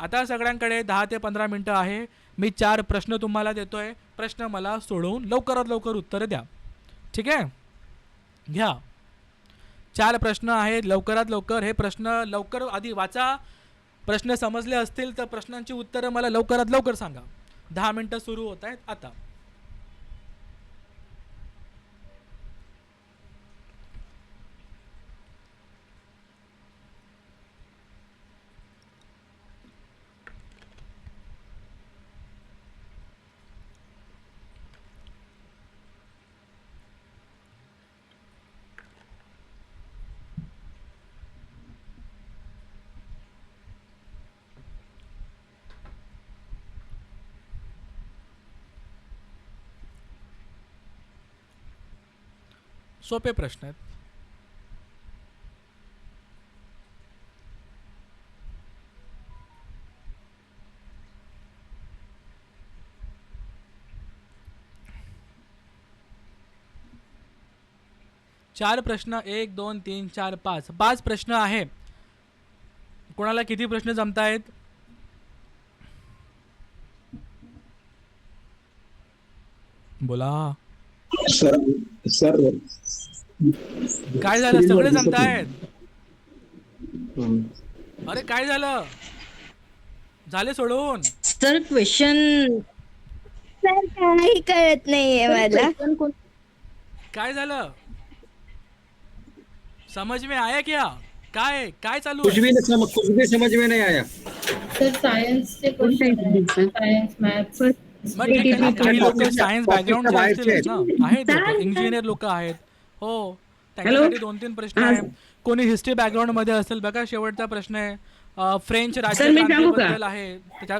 आता सगळ्यांकडे दहा ते पंधरा मिनटं आहे. मी चार प्रश्न तुम्हाला देतो आहे प्रश्न मला सोडवून लवकरात लवकर उत्तरं द्या. ठीक आहे? घ्या. चार प्रश्न आहेत. लवकरात लवकर हे प्रश्न लवकर आधी वाचा. प्रश्न समजले असतील तर प्रश्नांची उत्तरं मला लवकरात लवकर सांगा. दहा मिनटं सुरू होत आहेत आता. सोपे प्रश्न आहेत. चार प्रश्न एक दोन तीन चार पाच. पाच प्रश्न आहे. कोणाला किती प्रश्न जमतायत? बोला. Sir sir. काय झालं? सगळे जमतायत. अरे काय झालं? झाले सोडून? सर क्वेश्चन सर काही कळत नाहीये मला. काय झालं? समझ में आया क्या? काय काय चालू कुछ? भी नहीं समझ कुछ भी समझ में नहीं आया। सर सायन्सचे क्वेश्चन आहेत सायन्स मॅथ्स काही लोक सायन्स बॅकग्राऊंड आहेत. इंजिनियर लोक. आहेत. हो. त्यांच्यासाठी दोन तीन प्रश्न आहेत. कोणी हिस्ट्री बॅकग्राऊंडमध्ये असेल बघा शेवटचा प्रश्न आहे. फ्रेंच? राज्यक्रांतीबद्दल आहे. त्याच्या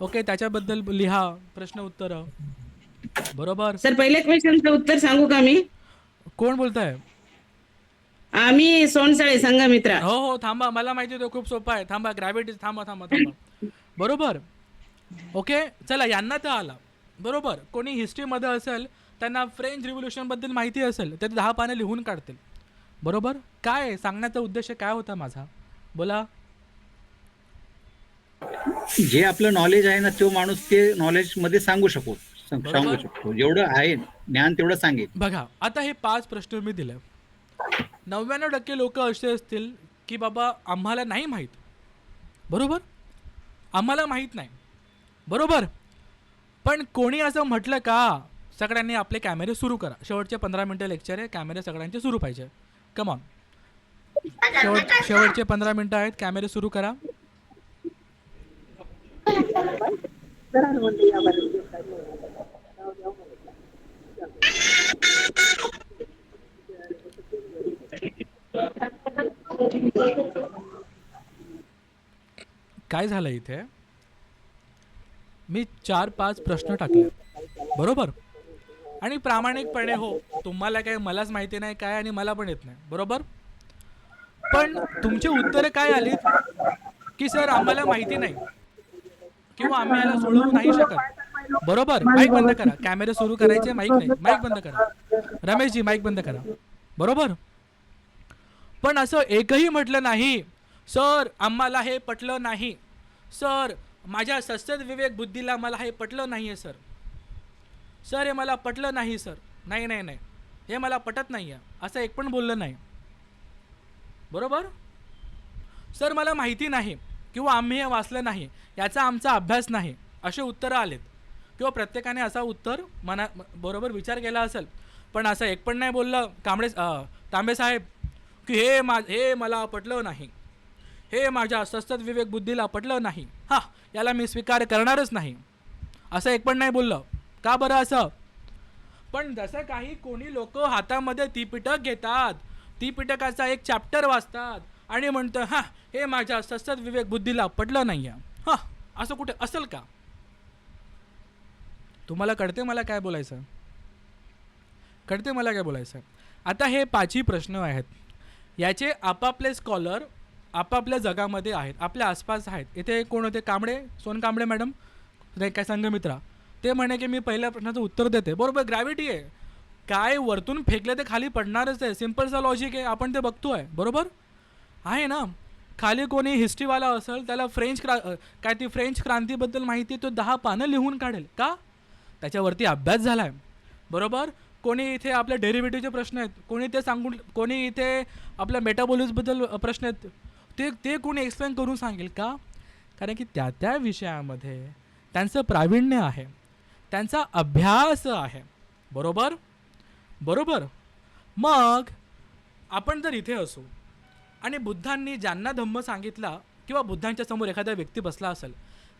ओके त्याच्याबद्दल लिहा. प्रश्न उत्तर. बरोबर? सर पहिल्या क्वेश्चनचं उत्तर सांगू का मी? कोण बोलताय? आम्ही सोनसाळे संघमित्रा. हो हो थांबा. मला माहिती आहे तो खूप सोपा आहे. थांबा ग्रॅव्हिटी थांबा थांबा थांबा. बरोबर? ओके? चला यांना तर आला. बरोबर? कोणी हिस्ट्रीमध्ये असेल त्यांना फ्रेंच रिव्होल्युशनबद्दल माहिती असेल तर ते दहा पानं लिहून काढतील. बरोबर? काय? सांगण्याचा उद्देश काय होता माझा? बोला. जे आपलं नॉलेज आहे ना तो माणूस ते नॉलेजमध्ये सांगू शकतो. सांगू शकतो. जेवढं आहे ज्ञान तेवढं सांगेल. बघा आता हे पाच प्रश्न मी दिले. नव्याण्णव टक्के लोक असे असतील की बाबा आम्हाला नाही माहीत. बरोबर? आम्हाला माहीत नाही. बरोबर. पण कोणी असं म्हटलं का सगळ्यांनी आपले कॅमेरे सुरू करा. शेवटचे पंधरा मिनटं लेक्चर आहे कॅमेरे सगळ्यांचे सुरू पाहिजे. कमॉन शेवट शेवटचे पंधरा मिनटं आहेत कॅमेरे सुरू करा. काय झालं इथे? मी चार पाच प्रश्न टाकले. बरोबर? आणि प्रामाणिकपणे हो तुम्हाला काय मलाच माहिती नाही काय आणि मला पण येत नाही. बरोबर? पण तुमची उत्तरे काय आलीत? की सर आम्हाला माहिती नाही. किंवा आम्ही याला सोडवू नाही शकत. बरोबर? माईक बंद करा. कॅमेरे सुरू करायचे माईक नाही. माईक बंद करा. रमेशजी माईक बंद करा. बरोबर? पण असं एकही म्हटलं नाही सर आम्हाला हे पटलं नाही. सर माझ्या सस्यद विवेक बुद्धीला मला हे पटलं नाही आहे सर. सर हे मला पटलं नाही सर. नाही नाही नाही. हे मला पटत नाही आहे असं एक पण बोललं नाही. बरोबर? सर मला माहिती नाही किंवा आम्ही हे वाचलं नाही. याचा आमचा अभ्यास नाही. असे उत्तरं आलेत. किंवा प्रत्येकाने असा उत्तर मना बरोबर विचार केला असेल पण असं एक पण नाही बोललं कांबळे तांबे साहेब की हे मा हे मला पटलं नाही. हे माझ्या सस्तत विवेक बुद्धीला पटलं नाही. हां. याला मी स्वीकार करणारच नाही. असं एक पण नाही बोललं. का बरं असं? पण जसं काही कोणी लोक हातामध्ये ती पिटक घेतात ती पिटकाचा एक चॅप्टर वाचतात आणि म्हणतं हां हे माझ्या सस्तत विवेक बुद्धीला पटलं नाही आहे हां असं कुठे असेल का? तुम्हाला कळते मला काय बोलायचं? कळते मला काय बोलायचं? आता हे पाचही प्रश्न आहेत. याचे आपापले स्कॉलर आपापल्या जगामध्ये आहेत आपल्या आसपास आहेत. इथे कोण होते? कांबळे? सोन कांबळे मॅडम? नाही काय संघमित्रा ते म्हणे की मी पहिल्या प्रश्नाचं उत्तर देते. बरोबर ग्रॅव्हिटी आहे. काय वरतून फेकलं ते खाली पडणारच आहे. सिम्पलचा लॉजिक आहे. आपण ते बघतो आहे बरोबर? आहे ना? खाली कोणी हिस्ट्रीवाला असेल त्याला फ्रेंच क्रा काय ती फ्रेंच क्रांतीबद्दल माहिती तो दहा पानं लिहून काढेल. का? त्याच्यावरती अभ्यास झाला आहे बरोबर? कोणी इथे आपल्या डेरिव्हेटिव्हचे प्रश्न आहेत. कोणी ते सांगून कोणी इथे आपल्या मेटाबॉलिझबद्दल प्रश्न आहेत. ते ते कोणी एक्सप्लेन करून सांगेल का? कारण की त्या त्या विषयामध्ये त्यांचं प्रावीण्य आहे. त्यांचा अभ्यास आहे. बरोबर? बरोबर. मग आपण जर इथे असू आणि बुद्धांनी ज्यांना धम्म सांगितला किंवा बुद्धांच्या समोर एखादा व्यक्ती बसला असेल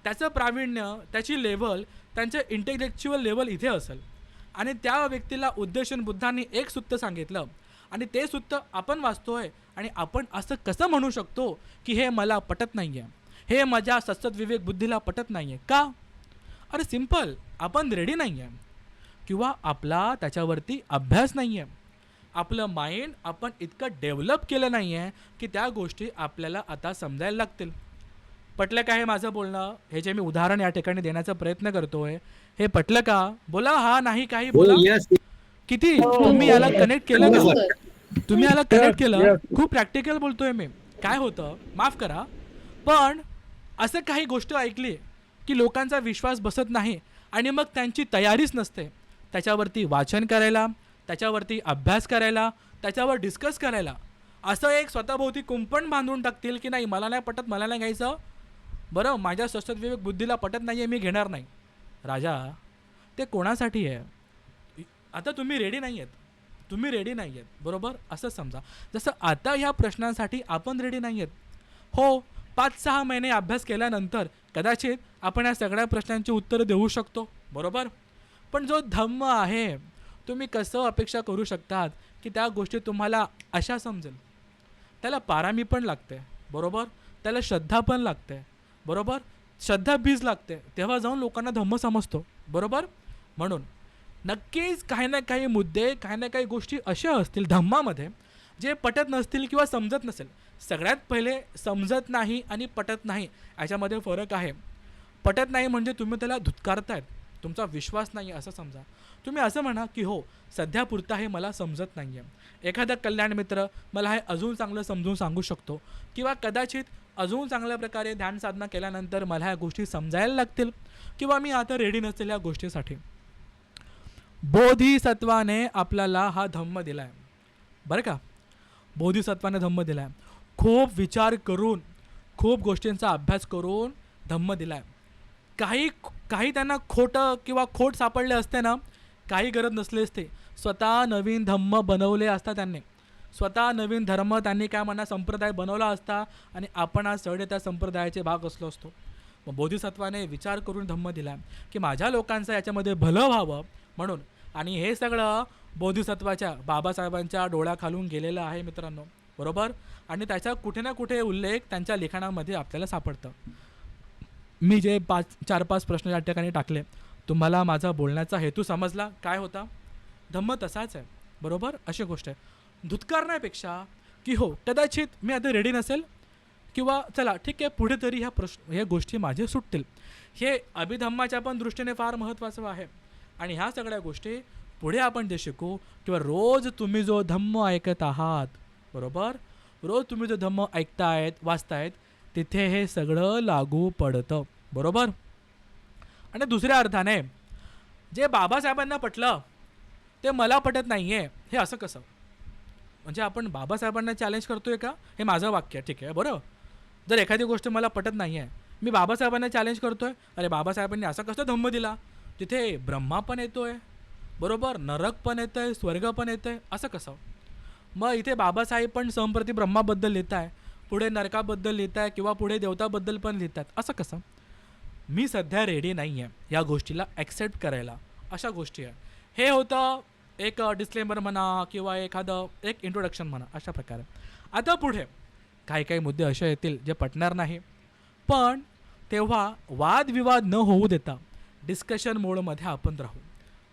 त्याचं प्रावीण्य त्याची लेवल त्यांचं इंटेलेक्च्युअल लेवल इथे असेल. आणि त्या व्यक्तीला उद्देशून बुद्धांनी एक सूत्र सांगितलं आणि ते सूत्र आपण वाचतोय. आणि आपण असं कसं म्हणू शकतो की हे मला पटत नाही आहे हे माझ्या सतत विवेक बुद्धीला पटत नाही आहे का? अरे सिंपल आपण रेडी नाही आहे किंवा आपला त्याच्यावरती अभ्यास नाही आहे आपलं माइंड आपण इतकं डेव्हलप केलं नाही आहे की त्या गोष्टी आपल्याला आता समजायला लागतील. पटलं का हे माझं बोलणं? हे जे मी उदाहरण या ठिकाणी देण्याचा प्रयत्न करतोय हे पटलं का? बोला हा नाही काही बोला. यस किती? तुम्ही याला कनेक्ट केलं हो, का. तुम्ही याला कनेक्ट केलं. खूप प्रॅक्टिकल बोलतोय मी. काय होतं? माफ करा. पण असं काही गोष्ट ऐकली की लोकांचा विश्वास बसत नाही आणि मग त्यांची तयारीच नसते. त्याच्यावरती वाचन करायला त्याच्यावरती अभ्यास करायला त्याच्यावर डिस्कस करायला. असं एक स्वतःभोवती कुंपण बांधून टाकतील की नाही मला नाही पटत मला नाही घ्यायचं. बरं माझ्या सशस्त्र विवेक बुद्धीला पटत नाही आहे मी घेणार नाही. राजा ते कोणासाठी आहे? आता तुम्ही रेडी नाही आहेत तुम्ही रेडी नाही आहेत बरोबर? असं समजा. जसं आता ह्या प्रश्नांसाठी आपण रेडी नाही आहेत हो पाच सहा महिने अभ्यास केल्यानंतर कदाचित आपण या सगळ्या प्रश्नांची उत्तरं देऊ शकतो बरोबर? पण जो धम्म आहे तुम्ही कसं अपेक्षा करू शकतात की त्या गोष्टी तुम्हाला अशा समजेल? त्याला पारामी पण लागते बरोबर? त्याला श्रद्धा पण लागते बरोबर? श्रद्धा बीज लागते. तेव्हा जाऊन लोकांना धम्म समजतो बरोबर? म्हणून नक्कीच काही ना काही मुद्दे काही ना काही गोष्टी अशा असतील धम्मामध्ये जे पटत नसतील किंवा समजत नसेल. सगळ्यात पहिले समजत नाही आणि पटत नाही याच्यामध्ये फरक आहे. पटत नाही म्हणजे तुम्ही त्याला धुतकारतायत. तुमचा विश्वास नाही आहे असं समजा. तुम्ही असं म्हणा की हो सध्या पुरता हे मला समजत नाही आहे एखादा कल्याण मित्र मला हे अजून चांगलं समजून सांगू शकतो किंवा कदाचित अजून चांगल्या प्रकारे ध्यान साधना केल्यानंतर मला ह्या गोष्टी समजायला लागतील किंवा मी आता रेडी नसेल या गोष्टीसाठी. बोधिसत्वाने आपल्याला हा धम्म दिला आहे बरं का? बोधिसत्वाने धम्म दिला आहे खूप विचार करून खूप गोष्टींचा अभ्यास करून धम्म दिला आहे काही काही त्यांना खोटं किंवा खोट सापडले असते ना काही गरज नसली असते. स्वतः नवीन धम्म बनवले असता त्यांनी. स्वतः नवीन धर्म त्यांनी काय म्हणा संप्रदाय बनवला असता आणि आपण आज सगळे त्या संप्रदायाचे भाग असलो असतो. मग बोधिसत्वाने विचार करून धम्म दिला की माझ्या लोकांचं याच्यामध्ये भलं व्हावं म्हणून. आणि हे सगळं बोधिसत्वाच्या बाबासाहेबांच्या डोळ्याखालून गेलेलं आहे मित्रांनो. बरोबर? आणि त्याचा कुठे ना कुठे उल्लेख त्यांच्या लिखाणामध्ये आपल्याला सापडतं. मी जे पाच चार पाच प्रश्न या ठिकाणी टाकले. तुम्हाला माझा बोलण्याचा हेतू समजला? काय होता? धम्म तसाच आहे. बरोबर? अशी गोष्ट आहे. धुतकारण्यापेक्षा की हो कदाचित मी आता रेडी नसेल किंवा चला ठीक आहे पुढे तरी ह्या प्रश्न ह्या गोष्टी माझे सुटतील. हे अभिधम्माच्या पण दृष्टीने फार महत्त्वाचं आहे. आणि ह्या सगळ्या गोष्टी पुढे आपण जे शिकू किंवा रोज तुम्ही जो धम्म ऐकत आहात बरोबर? रोज तुम्ही जो धम्म ऐकतायत वाचतायत तिथे हे सगळं लागू पडतं बरोबर? आणि दुसऱ्या अर्थाने जे बाबासाहेबांना पटलं ते मला पटत नाही आहे हे असं कसं? म्हणजे आपण बाबासाहेबांना चॅलेंज करतोय का? हे माझं वाक्य आहे, ठीक आहे बरं? जर एखादी गोष्ट मला पटत नाही आहे मी बाबासाहेबांना चॅलेंज करतोय अरे बाबासाहेबांनी असा कसं धम्म दिला? तिथे ब्रह्मा पण येतो आहे बरोबर? नरक पण येतं आहे स्वर्ग पण येतं आहे असं कसं? मग इथे बाबासाहेब पण संप्रती ब्रह्माबद्दल लिहित आहे पुढे नरकाबद्दल लिहित आहे किंवा पुढे देवताबद्दल पण लिहितात असं कसं? मी सध्या रेडी नाही आहे या गोष्टीला ॲक्सेप्ट करायला अशा गोष्टी आहे हे होतं एक डिस्क्लेमर म्हणा किंवा एखादं एक इंट्रोडक्शन म्हणा अशा प्रकारे. आता पुढे काही काही मुद्दे असे येतील जे पटणार नाही. पण तेव्हा वादविवाद न होऊ देता डिस्कशन मोडमध्ये आपण राहू.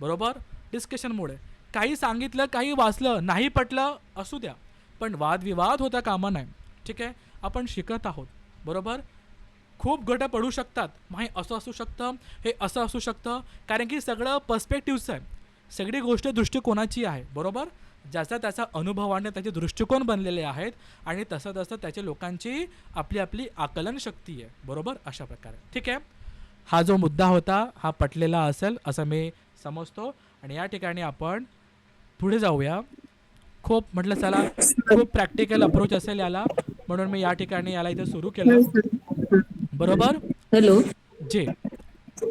बरोबर? डिस्कशन मोड आहे. काही सांगितलं काही वाचलं नाही पटलं असू द्या. पण वादविवाद होता कामा नाही. ठीक आहे? आपण शिकत आहोत. बरोबर? खूप गट पडू शकतात. मग हे असं असू शकतं हे असं असू शकतं. कारण की सगळं पर्स्पेक्टिव्हचं आहे. सगळी गोष्ट दृष्टिकोनाची आहे. बरोबर? ज्याचा त्याचा अनुभवाने त्याचे दृष्टिकोन बनलेले आहेत आणि तसं तसं त्याच्या लोकांची आपली आपली आकलन शक्ती आहे. बरोबर? अशा प्रकारे. ठीक आहे? हा जो मुद्दा होता हा पटलेला असेल असं मी समजतो. आणि या ठिकाणी आपण पुढे जाऊया. खूप म्हटलं चला खूप प्रॅक्टिकल अप्रोच असेल याला. म्हणून मी या ठिकाणी याला इथे सुरू केलं. बरोबर? हॅलो. जे.